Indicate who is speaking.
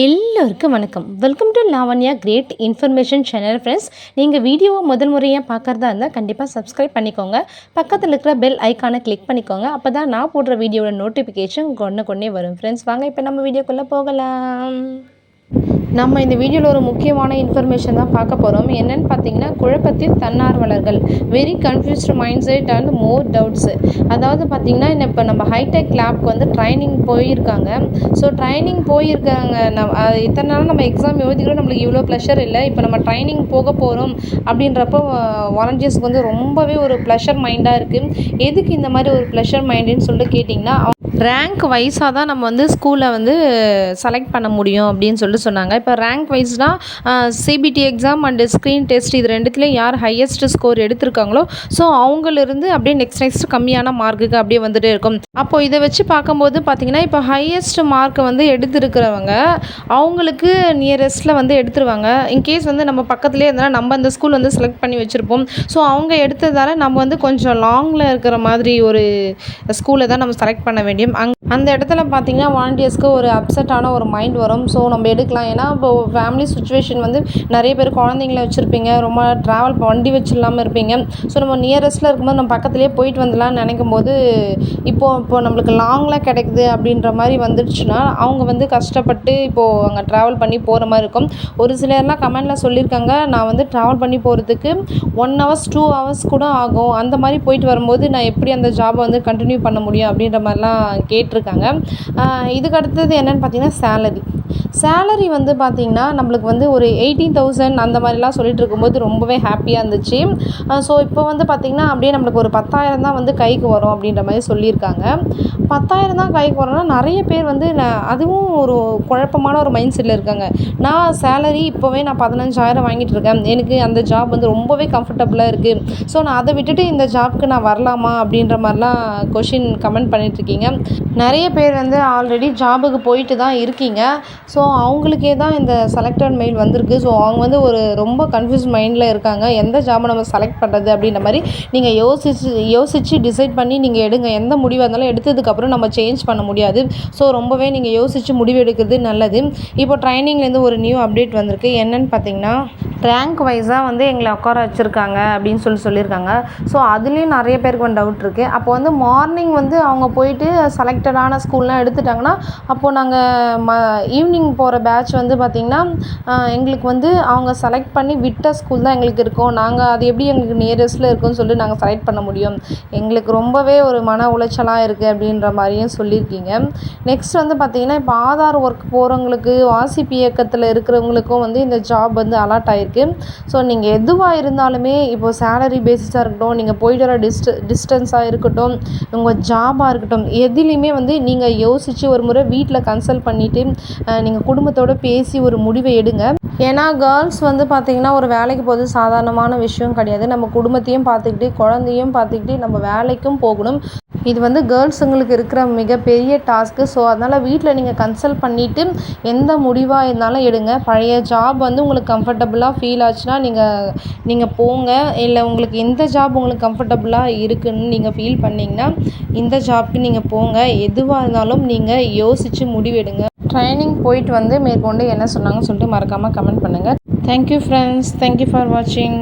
Speaker 1: எல்லோருக்கும் வணக்கம். Welcome to Lavanya great information channel friends நீங்கள் வீடியோவை முதல் முறையாக பார்க்குறதா இருந்தால் கண்டிப்பாக சப்ஸ்கிரைப் பண்ணிக்கோங்க. பக்கத்தில் இருக்கிற பெல் ஐக்கானை கிளிக் பண்ணிக்கோங்க. அப்போ தான் நான் போடுற வீடியோட நோட்டிஃபிகேஷன் கொண்டு கொண்டே வரும் ஃப்ரெண்ட்ஸ் வாங்க இப்போ நம்ம வீடியோக்குள்ளே போகலாம். நம்ம இந்த வீடியோவில் ஒரு முக்கியமான இன்ஃபர்மேஷன் தான் பார்க்க போகிறோம் என்னென்னு பார்த்தீங்கன்னா குழப்பத்தில் தன்னார்வலர்கள். Very confused mindset and more doubts அதாவது பார்த்திங்கன்னா இப்போ நம்ம ஹைடெக் லேப்க்கு வந்து ட்ரைனிங் போயிருக்காங்க. ஸோ ட்ரைனிங் போயிருக்காங்க. நம் இத்தனை நாள் நம்ம எக்ஸாம் எழுதிக்கிறோம். நம்மளுக்கு இவ்வளோ ப்ளஷர் இல்லை. இப்போ நம்ம ட்ரைனிங் போக போகிறோம் அப்படின்றப்போ வாலண்டியர்ஸ்க்கு வந்து ரொம்பவே ஒரு ப்ளஷர் மைண்டாக இருக்குது எதுக்கு இந்த மாதிரி ஒரு ப்ளஷர் மைண்டுன்னு சொல்லிட்டு கேட்டிங்கன்னா ரேங்க் வைஸாக தான் நம்ம வந்து ஸ்கூலை வந்து செலக்ட் பண்ண முடியும் அப்படின்னு சொல்லிட்டு சொன்னாங்க. இப்போ rank வைஸ்னால் CBT exam and screen test இது ரெண்டுத்துலேயும் யார் ஹையஸ்ட் ஸ்கோர் எடுத்திருக்காங்களோ ஸோ அவங்களிருந்து அப்படியே நெக்ஸ்ட் நெக்ஸ்ட் கம்மியான மார்க்குக்கு அப்படியே வந்துட்டே இருக்கும். அப்போது இதை வச்சு பார்க்கும்போது பார்த்திங்கன்னா இப்போ ஹையஸ்ட் மார்க்கை வந்து எடுத்திருக்கிறவங்க அவங்களுக்கு நியரஸ்ட்டில் வந்து எடுத்துருவாங்க. இன்கேஸ் வந்து நம்ம பக்கத்துலேயே இருந்தால் நம்ம அந்த ஸ்கூல் வந்து செலக்ட் பண்ணி வச்சுருப்போம். ஸோ அவங்க எடுத்ததால் நம்ம வந்து கொஞ்சம் லாங்கில் இருக்கிற மாதிரி ஒரு ஸ்கூலை தான் நம்ம செலக்ட் பண்ண வேண்டிய nebenan அந்த இடத்துல பார்த்திங்கன்னா வாலண்டியர்ஸ்க்கு ஒரு அப்செட்டான ஒரு மைண்ட் வரும். ஸோ நம்ம எடுக்கலாம். ஏன்னா இப்போ ஃபேமிலி சுச்சுவேஷன் வந்து நிறைய பேர் குழந்தைங்கள வச்சுருப்பீங்க. ரொம்ப ட்ராவல் வண்டி வச்சு இல்லாமல் இருப்பீங்க. ஸோ நம்ம நியரஸ்ட்டில் இருக்கும்போது நம்ம பக்கத்துலேயே போயிட்டு வந்துடலாம்னு நினைக்கும் போது இப்போது இப்போ நம்மளுக்கு லாங்கில் கிடைக்குது அப்படின்ற மாதிரி வந்துடுச்சுன்னா அவங்க வந்து கஷ்டப்பட்டு இப்போது அங்கே ட்ராவல் பண்ணி போகிற மாதிரி இருக்கும். ஒரு சிலர்லாம் கமெண்டில் சொல்லியிருக்காங்க நான் வந்து ட்ராவல் பண்ணி போகிறதுக்கு ஒன் ஹவர்ஸ் டூ ஹவர்ஸ் கூட ஆகும். அந்த மாதிரி போயிட்டு வரும்போது நான் எப்படி அந்த ஜாபை வந்து கண்டினியூ பண்ண முடியும்? அப்படின்ற மாதிரிலாம் கேட்டிருக்காங்க இதுக்கு அடுத்தது என்னென்னு பார்த்தீங்கன்னா சேலரி சேலரி வந்து பார்த்திங்கன்னா நம்மளுக்கு வந்து ஒரு எயிட்டீன் தௌசண்ட் அந்த மாதிரிலாம் சொல்லிட்டு இருக்கும்போது ரொம்பவே ஹாப்பியாக இருந்துச்சு. ஸோ இப்போ வந்து பார்த்திங்கன்னா அப்படியே நம்மளுக்கு ஒரு பத்தாயிரம் தான் வந்து கைக்கு வரும் அப்படின்ற மாதிரி சொல்லியிருக்காங்க. பத்தாயிரம் தான் கைக்கு வரும்னா நிறைய பேர் வந்து அதுவும் ஒரு குழப்பமான ஒரு மைண்ட் செட்டில் இருக்காங்க. நான் சேலரி இப்போவே நான் பதினஞ்சாயிரம் வாங்கிட்டு இருக்கேன். எனக்கு அந்த ஜாப் வந்து ரொம்பவே கம்ஃபர்டபுளாக இருக்குது ஸோ நான் அதை விட்டுட்டு இந்த ஜாப்க்கு நான் வரலாமா அப்படின்ற மாதிரிலாம் கொஷின் கமெண்ட் பண்ணிகிட்ருக்கீங்க நிறைய பேர் வந்து ஆல்ரெடி ஜாபுக்கு போயிட்டு தான் இருக்கீங்க. ஸோ அவங்களுக்கே தான் இந்த செலக்டட் மெயில் வந்திருக்கு. ஸோ அவங்க வந்து ஒரு ரொம்ப கன்ஃபியூஸ் மைண்டில் இருக்காங்க. எந்த ஜாபை நம்ம செலக்ட் பண்ணுறது அப்படின்ற மாதிரி நீங்கள் யோசிச்சு யோசித்து டிசைட் பண்ணி நீங்கள் எடுங்க. எந்த முடிவாக இருந்தாலும் எடுத்ததுக்கப்புறம் நம்ம சேஞ்ச் பண்ண முடியாது. ஸோ ரொம்பவே நீங்கள் யோசித்து முடிவு எடுக்கிறது நல்லது. இப்போ ட்ரைனிங்லேருந்து ஒரு நியூ அப்டேட் வந்திருக்கு. என்னென்னு பார்த்தீங்கன்னா ரேங்க் வைஸாக வந்து எங்களை உட்கார வச்சுருக்காங்க அப்படின்னு சொல்லி சொல்லியிருக்காங்க. ஸோ அதுலேயும் நிறைய பேருக்கு வந்து டவுட் இருக்குது அப்போ வந்து மார்னிங் வந்து அவங்க போயிட்டு செலக்டடான ஸ்கூல்லாம் எடுத்துட்டாங்கன்னா அப்போது நாங்கள் ம ஈவினிங் போகிற பேட்ச் வந்து பார்த்திங்கன்னா எங்களுக்கு வந்து அவங்க செலக்ட் பண்ணி விட்ட ஸ்கூல் தான் எங்களுக்கு இருக்கும். நாங்கள் அது எப்படி எங்களுக்கு நியரஸ்ட்டில் இருக்குன்னு சொல்லி நாங்கள் செலக்ட் பண்ண முடியும். எங்களுக்கு ரொம்பவே ஒரு மன உளைச்சலாக இருக்குது அப்படின்ற மாதிரியும் சொல்லியிருக்கீங்க. நெக்ஸ்ட் வந்து பார்த்திங்கன்னா இப்போ ஆதார் ஒர்க் போகிறவங்களுக்கு வாசிப்பு இயக்கத்தில் இருக்கிறவங்களுக்கும் வந்து இந்த ஜாப் வந்து அலாட் ஆகிருக்கு இருக்குது ஸோ நீங்கள் எதுவாக இருந்தாலுமே இப்போது சேலரி பேசிஸாக இருக்கட்டும் நீங்கள் போயிட்டு வர டிஸ்ட டிஸ்டன்ஸாக இருக்கட்டும் உங்கள் ஜாபாக இருக்கட்டும் எதுலேயுமே வந்து நீங்கள் யோசித்து ஒரு முறை வீட்டில் கன்சல்ட் பண்ணிவிட்டு நீங்கள் குடும்பத்தோடு பேசி ஒரு முடிவை எடுங்க. ஏன்னா கேர்ள்ஸ் வந்து பார்த்திங்கன்னா ஒரு வேலைக்கு போகிறது சாதாரணமான விஷயம் கிடையாது. நம்ம குடும்பத்தையும் பார்த்துக்கிட்டு குழந்தையும் பார்த்துக்கிட்டு நம்ம வேலைக்கும் போகணும். இது வந்து கேர்ள்ஸுங்களுக்கு இருக்கிற மிகப்பெரிய டாஸ்க்கு ஸோ அதனால் வீட்டில் நீங்கள் கன்சல்ட் பண்ணிவிட்டு எந்த முடிவாக இருந்தாலும் எடுங்க. பழைய ஜாப் வந்து உங்களுக்கு கம்ஃபர்டபுளாக ஃபீல் ஆச்சுன்னா நீங்கள் நீங்கள் போங்க. இல்லை உங்களுக்கு எந்த ஜாப் உங்களுக்கு கம்ஃபர்டபுளாக இருக்குதுன்னு நீங்கள் ஃபீல் பண்ணிங்கன்னா இந்த ஜாப்க்கு நீங்கள் போங்க. எதுவாக இருந்தாலும் நீங்கள் யோசித்து முடிவெடுங்க. ட்ரைனிங் போயிட்டு வந்து மேற்கொண்டு என்ன சொன்னாங்கன்னு சொல்லிட்டு மறக்காமல் கமெண்ட் பண்ணுங்கள் தேங்க்யூ ஃப்ரெண்ட்ஸ் தேங்க்யூ ஃபார் வாட்சிங்